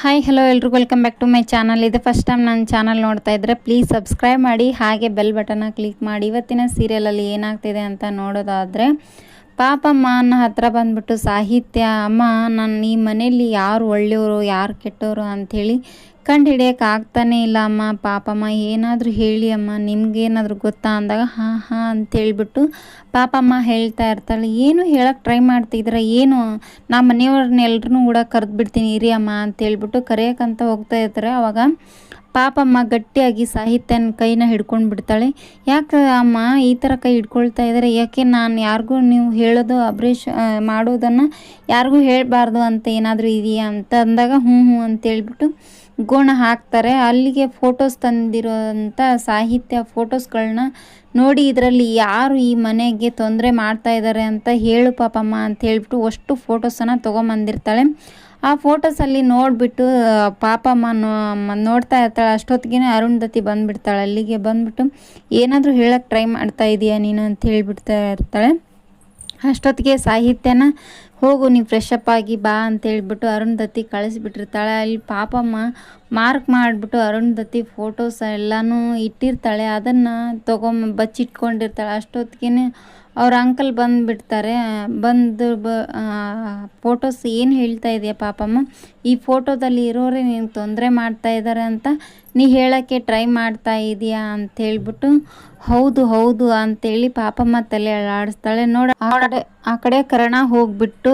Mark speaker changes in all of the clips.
Speaker 1: Hi hello ಎಲ್ರಿಗೂ. Welcome back to my channel ಇದು first time ನನ್ನ ಚಾನಲ್ ನೋಡ್ತಾ ಇದ್ದರೆ ಪ್ಲೀಸ್ ಸಬ್ಸ್ಕ್ರೈಬ್ ಮಾಡಿ, ಹಾಗೆ ಬೆಲ್ ಬಟನ್ನ ಕ್ಲಿಕ್ ಮಾಡಿ. ಇವತ್ತಿನ ಸೀರಿಯಲಲ್ಲಿ ಏನಾಗ್ತಿದೆ ಅಂತ ನೋಡೋದಾದರೆ ಪಾಪಮ್ಮ ನನ್ನ ಹತ್ರ ಬಂದ್ಬಿಟ್ಟು ಸಾಹಿತ್ಯ, ಅಮ್ಮ ನನ್ನ ಈ ಮನೇಲಿ ಯಾರು ಒಳ್ಳೆಯವರು, ಯಾರು ಕೆಟ್ಟವರು ಅಂಥೇಳಿ ಕಂಡು ಹಿಡಿಯೋಕೆ ಆಗ್ತಾನೇ ಇಲ್ಲ, ಅಮ್ಮ. ಪಾಪಮ್ಮ ಏನಾದರೂ ಹೇಳಿ ಅಮ್ಮ. ನಿಮ್ಗೇನಾದರೂ ಗೊತ್ತಾ ಅಂದಾಗ, ಹಾಂ ಹಾಂ ಅಂತೇಳ್ಬಿಟ್ಟು ಪಾಪಮ್ಮ ಹೇಳ್ತಾ ಇರ್ತಾಳೆ. ಏನು ಹೇಳಕ್ಕೆ ಟ್ರೈ ಮಾಡ್ತಿದ್ರೆ ಏನು? ನಾ ಮನೆಯವ್ರನ್ನೆಲ್ಲರೂ ಕೂಡ ಕರೆದು ಬಿಡ್ತೀನಿ ಇರಿ ಅಮ್ಮ ಅಂತೇಳ್ಬಿಟ್ಟು ಕರೆಯೋಕ್ಕಂತ ಹೋಗ್ತಾ ಇರ್ತಾರೆ. ಅವಾಗ ಪಾಪಮ್ಮ ಗಟ್ಟಿಯಾಗಿ ಸಾಹಿತ್ಯನ ಕೈನ ಹಿಡ್ಕೊಂಡು ಬಿಡ್ತಾಳೆ. ಯಾಕೆ ಅಮ್ಮ ಈ ಥರ ಕೈ ಹಿಡ್ಕೊಳ್ತಾ ಇದ್ದಾರೆ? ಯಾಕೆ ನಾನು ಯಾರಿಗೂ ನೀವು ಹೇಳೋದು, ಅಬ್ರೇಷ್ ಮಾಡೋದನ್ನು ಯಾರಿಗೂ ಹೇಳಬಾರ್ದು ಅಂತ ಏನಾದರೂ ಇದೆಯಾ? ಅಂತ ಅಂದಾಗ ಹ್ಞೂ ಹ್ಞೂ ಅಂತೇಳ್ಬಿಟ್ಟು ಗೋಣ ಹಾಕ್ತಾರೆ. ಅಲ್ಲಿಗೆ ಫೋಟೋಸ್ ತಂದಿರೋಂಥ ಸಾಹಿತ್ಯ ಫೋಟೋಸ್ಗಳನ್ನ ನೋಡಿ ಇದರಲ್ಲಿ ಯಾರು ಈ ಮನೆಗೆ ತೊಂದರೆ ಮಾಡ್ತಾ ಇದ್ದಾರೆ ಅಂತ ಹೇಳು ಪಾಪಮ್ಮ ಅಂತ ಹೇಳ್ಬಿಟ್ಟು ಅಷ್ಟು ಫೋಟೋಸನ್ನು ತೊಗೊಂಬಂದಿರ್ತಾಳೆ. ಆ ಫೋಟೋಸಲ್ಲಿ ನೋಡಿಬಿಟ್ಟು, ಪಾಪಮ್ಮ ನೋಡ್ತಾ ಇರ್ತಾಳೆ. ಅಷ್ಟೊತ್ತಿಗೆ ಅರುಂಧತಿ ಬಂದುಬಿಡ್ತಾಳೆ. ಅಲ್ಲಿಗೆ ಬಂದುಬಿಟ್ಟು, ಏನಾದರೂ ಹೇಳೋಕ್ಕೆ ಟ್ರೈ ಮಾಡ್ತಾ ಇದೀಯಾ ನೀನು ಅಂತ ಹೇಳಿಬಿಡ್ತಾ ಇರ್ತಾಳೆ. ಅಷ್ಟೊತ್ತಿಗೆ ಸಾಹಿತ್ಯನ ಹೋಗು ನೀವು ಫ್ರೆಶ್ ಅಪ್ ಆಗಿ ಬಾ ಅಂತೇಳ್ಬಿಟ್ಟು ಅರುಂಧತಿ ಕಳಿಸ್ಬಿಟ್ಟಿರ್ತಾಳೆ. ಅಲ್ಲಿ ಪಾಪಮ್ಮ ಮಾರ್ಕ್ ಮಾಡಿಬಿಟ್ಟು ಅರುಂಧತಿ ಫೋಟೋಸ್ ಎಲ್ಲನೂ ಇಟ್ಟಿರ್ತಾಳೆ. ಅದನ್ನು ತೊಗೊಂಬ, ಬಚ್ಚಿಟ್ಕೊಂಡಿರ್ತಾಳೆ. ಅಷ್ಟೊತ್ತಿಗೆ ಅವ್ರ ಅಂಕಲ್ ಬಂದುಬಿಡ್ತಾರೆ. ಬಂದು ಬ ಫೋಟೋಸ್ ಏನು ಹೇಳ್ತಾ ಇದೆಯಾ ಪಾಪಮ್ಮ? ಈ ಫೋಟೋದಲ್ಲಿ ಇರೋರೇ ನೀನು ತೊಂದರೆ ಮಾಡ್ತಾ ಇದ್ದಾರೆ ಅಂತ ನೀ ಹೇಳೋಕ್ಕೆ ಟ್ರೈ ಮಾಡ್ತಾ ಇದೀಯಾ ಅಂತ ಹೇಳ್ಬಿಟ್ಟು, ಹೌದು ಹೌದು ಅಂತೇಳಿ ಪಾಪಮ್ಮ ತಲೆ ಆಡಿಸ್ತಾಳೆ ನೋಡ, ಆ ಕಡೆ ಆ ಕಡೆ ಕರ್ಣ ಹೋಗ್ಬಿಟ್ಟು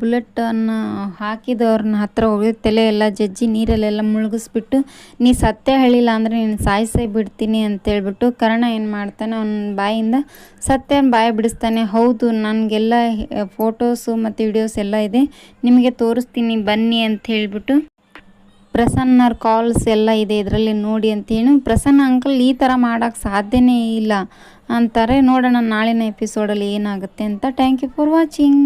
Speaker 1: ಬುಲೆಟನ್ನು ಹಾಕಿದವ್ರನ್ನ ಹತ್ರ ಹೋಗಿ ತಲೆ ಎಲ್ಲ ಜಜ್ಜಿ ನೀರಲ್ಲೆಲ್ಲ ಮುಳುಗಿಸ್ಬಿಟ್ಟು, ನೀ ಸತ್ಯ ಹೇಳಿಲ್ಲ ಅಂದರೆ ನೀನು ಸಾಯಿಸೇ ಬಿಡ್ತೀನಿ ಅಂತೇಳ್ಬಿಟ್ಟು ಕರ್ಣ ಏನು ಮಾಡ್ತಾನೆ, ಅವನ ಬಾಯಿಂದ ಸತ್ಯನ ಬಾಯಿ ಬಿಡಿಸ್ತಾನೆ. ಹೌದು, ನನಗೆಲ್ಲ ಫೋಟೋಸು ಮತ್ತು ವಿಡಿಯೋಸ್ ಎಲ್ಲ ಇದೆ. ನಿಮಗೆ ತೋರಿಸ್ತೀನಿ, ಬನ್ನಿ ಅಂತ ಹೇಳಿಬಿಟ್ಟು. ಪ್ರಸನ್ನರ್ ಕಾಲ್ಸ್ ಎಲ್ಲ ಇದೆ ಇದರಲ್ಲಿ ನೋಡಿ ಅಂತ ಹೇಳಿ ಪ್ರಸನ್ನ ಅಂಕಲ್ ಈ ಥರ ಮಾಡೋಕ್ಕೆ ಸಾಧ್ಯನೇ ಇಲ್ಲ ಅಂತಾರೆ. ನೋಡೋಣ ನಾಳಿನ ಎಪಿಸೋಡಲ್ಲಿ ಏನಾಗುತ್ತೆ ಅಂತ. Thank you for watching